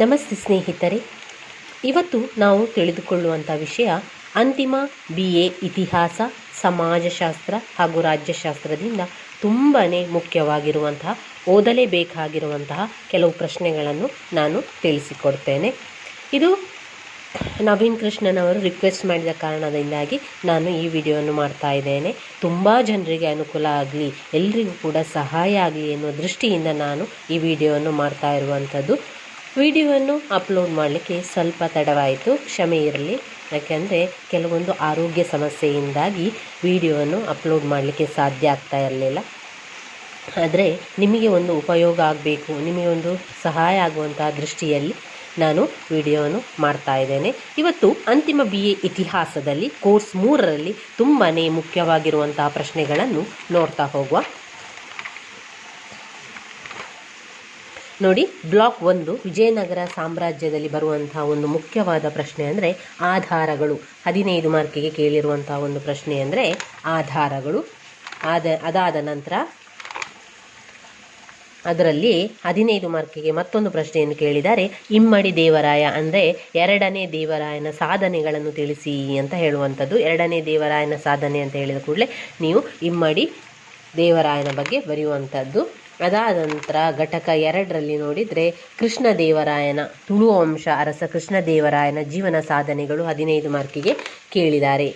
ನಮಸ್ತೆ ಸ್ನೇಹಿತರೆ. ಇವತ್ತು ನಾವು ತಿಳಿದುಕೊಳ್ಳುವಂಥ ವಿಷಯ ಅಂತಿಮ ಬಿ ಎ ಇತಿಹಾಸ, ಸಮಾಜಶಾಸ್ತ್ರ ಹಾಗೂ ರಾಜ್ಯಶಾಸ್ತ್ರದಿಂದ ತುಂಬಾ ಮುಖ್ಯವಾಗಿರುವಂತಹ, ಓದಲೇಬೇಕಾಗಿರುವಂತಹ ಕೆಲವು ಪ್ರಶ್ನೆಗಳನ್ನು ನಾನು ತಿಳಿಸಿಕೊಡ್ತೇನೆ. ಇದು ನವೀನ್ ಕೃಷ್ಣನವರು ರಿಕ್ವೆಸ್ಟ್ ಮಾಡಿದ ಕಾರಣದಿಂದಾಗಿ ನಾನು ಈ ವಿಡಿಯೋವನ್ನು ಮಾಡ್ತಾ ಇದ್ದೇನೆ. ತುಂಬ ಜನರಿಗೆ ಅನುಕೂಲ ಆಗಲಿ, ಎಲ್ರಿಗೂ ಕೂಡ ಸಹಾಯ ಆಗಲಿ ಎನ್ನುವ ದೃಷ್ಟಿಯಿಂದ ನಾನು ಈ ವಿಡಿಯೋವನ್ನು ಮಾಡ್ತಾ ಇರುವಂಥದ್ದು ವಿಡಿಯೋವನ್ನು ಅಪ್ಲೋಡ್ ಮಾಡಲಿಕ್ಕೆ ಸ್ವಲ್ಪ ತಡವಾಯಿತು. ಕ್ಷಮೆ ಇರಲಿ. ಯಾಕೆಂದರೆ ಕೆಲವೊಂದು ಆರೋಗ್ಯ ಸಮಸ್ಯೆಯಿಂದಾಗಿ ವಿಡಿಯೋವನ್ನು ಅಪ್ಲೋಡ್ ಮಾಡಲಿಕ್ಕೆ ಸಾಧ್ಯ ಆಗ್ತಾ ಇರಲಿಲ್ಲ. ಆದರೆ ನಿಮಗೆ ಒಂದು ಉಪಯೋಗ ಆಗಬೇಕು, ನಿಮಗೆ ಒಂದು ಸಹಾಯ ಆಗುವಂತಹ ದೃಷ್ಟಿಯಲ್ಲಿ ನಾನು ವಿಡಿಯೋವನ್ನು ಮಾಡ್ತಾ ಇದ್ದೇನೆ. ಇವತ್ತು ಅಂತಿಮ ಬಿ ಎ ಇತಿಹಾಸದಲ್ಲಿ, ಕೋರ್ಸ್ ಮೂರರಲ್ಲಿ ತುಂಬಾ ಮುಖ್ಯವಾಗಿರುವಂತಹ ಪ್ರಶ್ನೆಗಳನ್ನು ನೋಡ್ತಾ ಹೋಗುವ ನೋಡಿ, ಬ್ಲಾಕ್ ಒಂದು, ವಿಜಯನಗರ ಸಾಮ್ರಾಜ್ಯದಲ್ಲಿ ಬರುವಂತಹ ಒಂದು ಮುಖ್ಯವಾದ ಪ್ರಶ್ನೆ ಅಂದರೆ ಆಧಾರಗಳು. ಹದಿನೈದು ಮಾರ್ಕಿಗೆ ಕೇಳಿರುವಂತಹ ಒಂದು ಪ್ರಶ್ನೆ ಅಂದರೆ ಆಧಾರಗಳು. ಆದ, ಅದಾದ ನಂತರ ಅದರಲ್ಲಿ ಹದಿನೈದು ಮಾರ್ಕಿಗೆ ಮತ್ತೊಂದು ಪ್ರಶ್ನೆಯನ್ನು ಕೇಳಿದ್ದಾರೆ. ಇಮ್ಮಡಿ ದೇವರಾಯ ಅಂದರೆ ಎರಡನೇ ದೇವರಾಯನ ಸಾಧನೆಗಳನ್ನು ತಿಳಿಸಿ ಅಂತ ಹೇಳುವಂಥದ್ದು. ಎರಡನೇ ದೇವರಾಯನ ಸಾಧನೆ ಅಂತ ಹೇಳಿದ ಕೂಡಲೇ ನೀವು ಇಮ್ಮಡಿ ದೇವರಾಯನ ಬಗ್ಗೆ ಬರೆಯುವಂಥದ್ದು. ಅದಾದ ನಂತರ ಘಟಕ ಎರಡರಲ್ಲಿ ನೋಡಿದರೆ ಕೃಷ್ಣದೇವರಾಯನ ತುಳು ವಂಶ ಅರಸ ಕೃಷ್ಣದೇವರಾಯನ ಜೀವನ ಸಾಧನೆಗಳು ಹದಿನೈದು ಮಾರ್ಕಿಗೆ ಕೇಳಿದ್ದಾರೆ.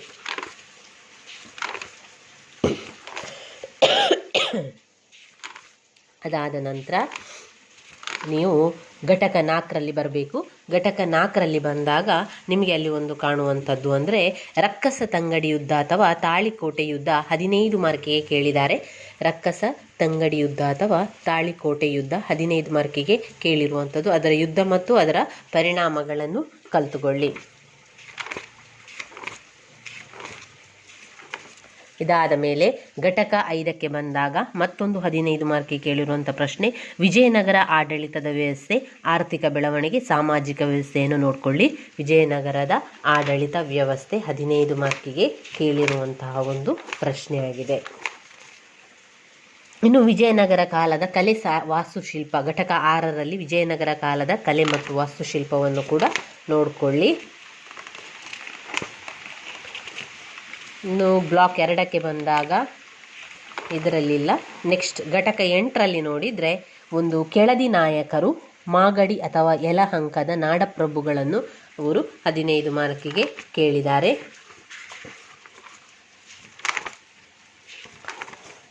ಅದಾದ ನಂತರ ನೀವು ಘಟಕ ನಾಲ್ಕರಲ್ಲಿ ಬರಬೇಕು. ಘಟಕ ನಾಲ್ಕರಲ್ಲಿ ಬಂದಾಗ ನಿಮಗೆ ಅಲ್ಲಿ ಒಂದು ಕಾಣುವಂಥದ್ದು ಅಂದರೆ ರಕ್ಕಸ ತಂಗಡಿ ಯುದ್ಧ ಅಥವಾ ತಾಳಿಕೋಟೆ ಯುದ್ಧ ಹದಿನೈದು ಮಾರ್ಕಿಗೆ ಕೇಳಿದ್ದಾರೆ. ರಕ್ಕಸ ತಂಗಡಿ ಯುದ್ಧ ಅಥವಾ ತಾಳಿಕೋಟೆ ಯುದ್ಧ ಹದಿನೈದು ಮಾರ್ಕಿಗೆ ಕೇಳಿರುವಂಥದ್ದು. ಅದರ ಯುದ್ಧ ಮತ್ತು ಅದರ ಪರಿಣಾಮಗಳನ್ನು ಕಲಿತುಕೊಳ್ಳಿ. ಇದಾದ ಮೇಲೆ ಘಟಕ ಐದಕ್ಕೆ ಬಂದಾಗ ಮತ್ತೊಂದು ಹದಿನೈದು ಮಾರ್ಕಿ ಕೇಳಿರುವಂಥ ಪ್ರಶ್ನೆ, ವಿಜಯನಗರ ಆಡಳಿತದ ವ್ಯವಸ್ಥೆ, ಆರ್ಥಿಕ ಬೆಳವಣಿಗೆ, ಸಾಮಾಜಿಕ ವ್ಯವಸ್ಥೆಯನ್ನು ನೋಡಿಕೊಳ್ಳಿ. ವಿಜಯನಗರದ ಆಡಳಿತ ವ್ಯವಸ್ಥೆ ಹದಿನೈದು ಮಾರ್ಕಿಗೆ ಕೇಳಿರುವಂತಹ ಒಂದು ಪ್ರಶ್ನೆಯಾಗಿದೆ. ಇನ್ನು ವಿಜಯನಗರ ಕಾಲದ ಕಲೆ ಸಾ, ವಾಸ್ತುಶಿಲ್ಪ, ಘಟಕ ಆರರಲ್ಲಿ ವಿಜಯನಗರ ಕಾಲದ ಕಲೆ ಮತ್ತು ವಾಸ್ತುಶಿಲ್ಪವನ್ನು ಕೂಡ ನೋಡಿಕೊಳ್ಳಿ. ಇನ್ನು ಬ್ಲಾಕ್ ಎರಡಕ್ಕೆ ಬಂದಾಗ ಇದರಲ್ಲಿಲ್ಲ. ನೆಕ್ಸ್ಟ್ ಘಟಕ ಎಂಟರಲ್ಲಿ ನೋಡಿದರೆ ಒಂದು ಕೆಳದಿ ನಾಯಕರು, ಮಾಗಡಿ ಅಥವಾ ಯಲಹಂಕದ ನಾಡಪ್ರಭುಗಳನ್ನು ಅವರು ಹದಿನೈದು ಮಾರ್ಕಿಗೆ ಕೇಳಿದ್ದಾರೆ.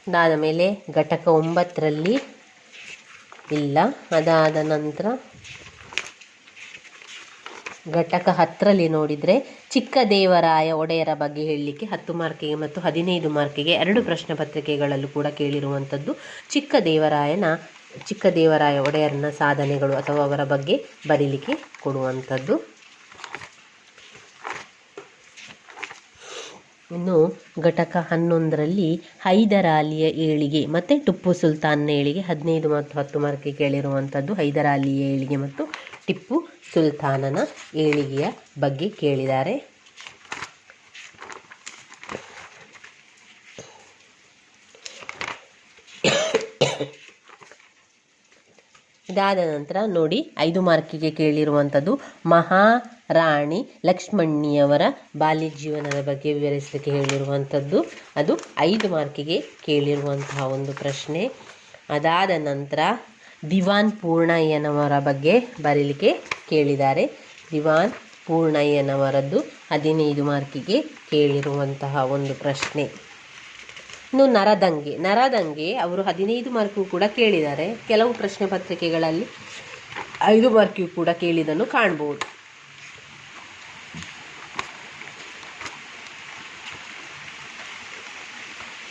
ಅದಾದ ಮೇಲೆ ಘಟಕ ಒಂಬತ್ತರಲ್ಲಿ ಇಲ್ಲ. ಅದಾದ ನಂತರ ಘಟಕ ಹತ್ತರಲ್ಲಿ ನೋಡಿದರೆ ಚಿಕ್ಕ ದೇವರಾಯ ಒಡೆಯರ ಬಗ್ಗೆ ಹೇಳಲಿಕ್ಕೆ ಹತ್ತು ಮಾರ್ಕಿಗೆ ಮತ್ತು ಹದಿನೈದು ಮಾರ್ಕಿಗೆ ಎರಡು ಪ್ರಶ್ನೆ ಪತ್ರಿಕೆಗಳಲ್ಲೂ ಕೂಡ ಕೇಳಿರುವಂಥದ್ದು. ಚಿಕ್ಕ ದೇವರಾಯನ, ಚಿಕ್ಕ ದೇವರಾಯ ಒಡೆಯರನ ಸಾಧನೆಗಳು ಅಥವಾ ಅವರ ಬಗ್ಗೆ ಬರೀಲಿಕ್ಕೆ ಕೊಡುವಂಥದ್ದು. ಇನ್ನು ಘಟಕ ಹನ್ನೊಂದರಲ್ಲಿ ಹೈದರಾಲಿಯ ಏಳಿಗೆ ಮತ್ತು ಟಿಪ್ಪು ಸುಲ್ತಾನ್ನ ಏಳಿಗೆ ಹದಿನೈದು ಮತ್ತು ಹತ್ತು ಮಾರ್ಕಿಗೆ ಕೇಳಿರುವಂಥದ್ದು. ಹೈದರಾಲಿಯ ಏಳಿಗೆ ಮತ್ತು ಟಿಪ್ಪು ಸುಲ್ತಾನನ ಏಳಿಗೆಯ ಬಗ್ಗೆ ಕೇಳಿದ್ದಾರೆ. ಇದಾದ ನಂತರ ನೋಡಿ ಐದು ಮಾರ್ಕಿಗೆ ಕೇಳಿರುವಂಥದ್ದು ಮಹಾರಾಣಿ ಲಕ್ಷ್ಮಣಿಯವರ ಬಾಲ್ಯ ಜೀವನದ ಬಗ್ಗೆ ವಿವರಿಸಲಿಕ್ಕೆ ಹೇಳಿರುವಂಥದ್ದು. ಅದು ಐದು ಮಾರ್ಕಿಗೆ ಕೇಳಿರುವಂತಹ ಒಂದು ಪ್ರಶ್ನೆ. ಅದಾದ ನಂತರ ದಿವಾನ್ ಪೂರ್ಣಯ್ಯನವರ ಬಗ್ಗೆ ಬರೀಲಿಕ್ಕೆ ಕೇಳಿದ್ದಾರೆ. ದಿವಾನ್ ಪೂರ್ಣಯ್ಯನವರದ್ದು ಹದಿನೈದು ಮಾರ್ಕಿಗೆ ಕೇಳಿರುವಂತಹ ಒಂದು ಪ್ರಶ್ನೆ. ಇನ್ನು ನರದಂಗೆ. ನರದಂಗೆ ಅವರು ಹದಿನೈದು ಮಾರ್ಕು ಕೂಡ ಕೇಳಿದ್ದಾರೆ. ಕೆಲವು ಪ್ರಶ್ನೆ ಪತ್ರಿಕೆಗಳಲ್ಲಿ ಐದು ಮಾರ್ಕು ಕೂಡ ಕೇಳಿದನ್ನು ಕಾಣ್ಬೋದು.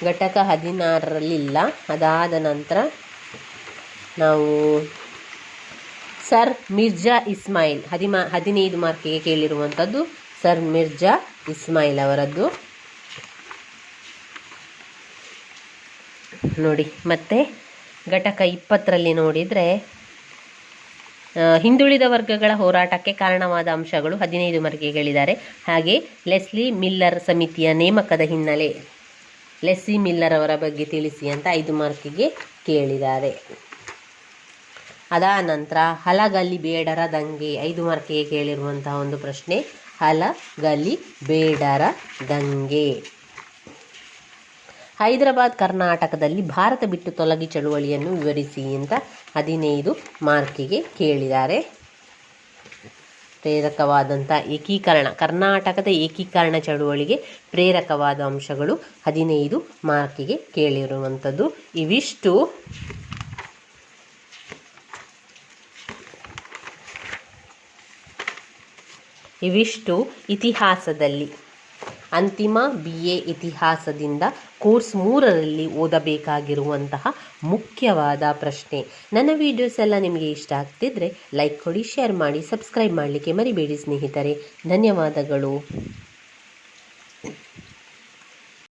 ಘಟಕ ಹದಿನಾರರಲ್ಲಿಲ್ಲ. ಅದಾದ ನಂತರ ನಾವು ಸರ್ ಮಿರ್ಜಾ ಇಸ್ಮಾಯಿಲ್ ಹದಿಮಾ ಹದಿನೈದು ಮಾರ್ಕಿಗೆ ಕೇಳಿರುವಂಥದ್ದು ಸರ್ ಮಿರ್ಜಾ ಇಸ್ಮಾಯಿಲ್ ಅವರದ್ದು. ನೋಡಿ, ಮತ್ತೆ ಘಟಕ ಇಪ್ಪತ್ತರಲ್ಲಿ ನೋಡಿದರೆ ಹಿಂದುಳಿದ ವರ್ಗಗಳ ಹೋರಾಟಕ್ಕೆ ಕಾರಣವಾದ ಅಂಶಗಳು ಹದಿನೈದು ಹೇಳಿದ್ದಾರೆ ಹಾಗೆ ಲೆಸ್ಲಿ ಮಿಲ್ಲರ್ ಸಮಿತಿಯ ನೇಮಕದ ಹಿನ್ನೆಲೆ ಲೆಸ್ಲಿ ಮಿಲ್ಲರ್ ಅವರ ಬಗ್ಗೆ ತಿಳಿಸಿ ಅಂತ ಐದು ಮಾರ್ಕಿಗೆ ಕೇಳಿದ್ದಾರೆ. ಅದಾದ ನಂತರ ಹಲಗಲ್ಲಿ ಬೇಡರ ದಂಗೆ. ಐದು ಮಾರ್ಕಿಗೆ ಕೇಳಿರುವಂತಹ ಒಂದು ಪ್ರಶ್ನೆ. ಹಲಗಲ್ಲಿ ಬೇಡರ ದಂಗೆ. ಹೈದರಾಬಾದ್ ಕರ್ನಾಟಕದಲ್ಲಿ ಭಾರತ ಬಿಟ್ಟು ತೊಲಗಿ ಚಳುವಳಿಯನ್ನು ವಿವರಿಸಿ ಅಂತ ಹದಿನೈದು ಮಾರ್ಕಿಗೆ ಕೇಳಿದ್ದಾರೆ. ಪ್ರೇರಕವಾದಂಥ ಏಕೀಕರಣ. ಕರ್ನಾಟಕದ ಏಕೀಕರಣ ಚಳುವಳಿಗೆ ಪ್ರೇರಕವಾದ ಅಂಶಗಳು ಹದಿನೈದು ಮಾರ್ಕಿಗೆ ಕೇಳಿರುವಂಥದ್ದು ಇವಿಷ್ಟು. ಇವಿಷ್ಟು ಇತಿಹಾಸದಲ್ಲಿ. ಅಂತಿಮ ಬಿ ಎ ಇತಿಹಾಸದಿಂದ ಕೋರ್ಸ್ ಮೂರರಲ್ಲಿ ಓದಬೇಕಾಗಿರುವಂತಹ ಮುಖ್ಯವಾದ ಪ್ರಶ್ನೆ. ನನ್ನ ವೀಡಿಯೋಸ್ ಎಲ್ಲ ನಿಮಗೆ ಇಷ್ಟ ಆಗ್ತಿದ್ರೆ ಲೈಕ್ ಕೊಡಿ ಶೇರ್ ಮಾಡಿ ಸಬ್ಸ್ಕ್ರೈಬ್ ಮಾಡಲಿಕ್ಕೆ ಮರಿಬೇಡಿ ಸ್ನೇಹಿತರೆ. ಧನ್ಯವಾದಗಳು.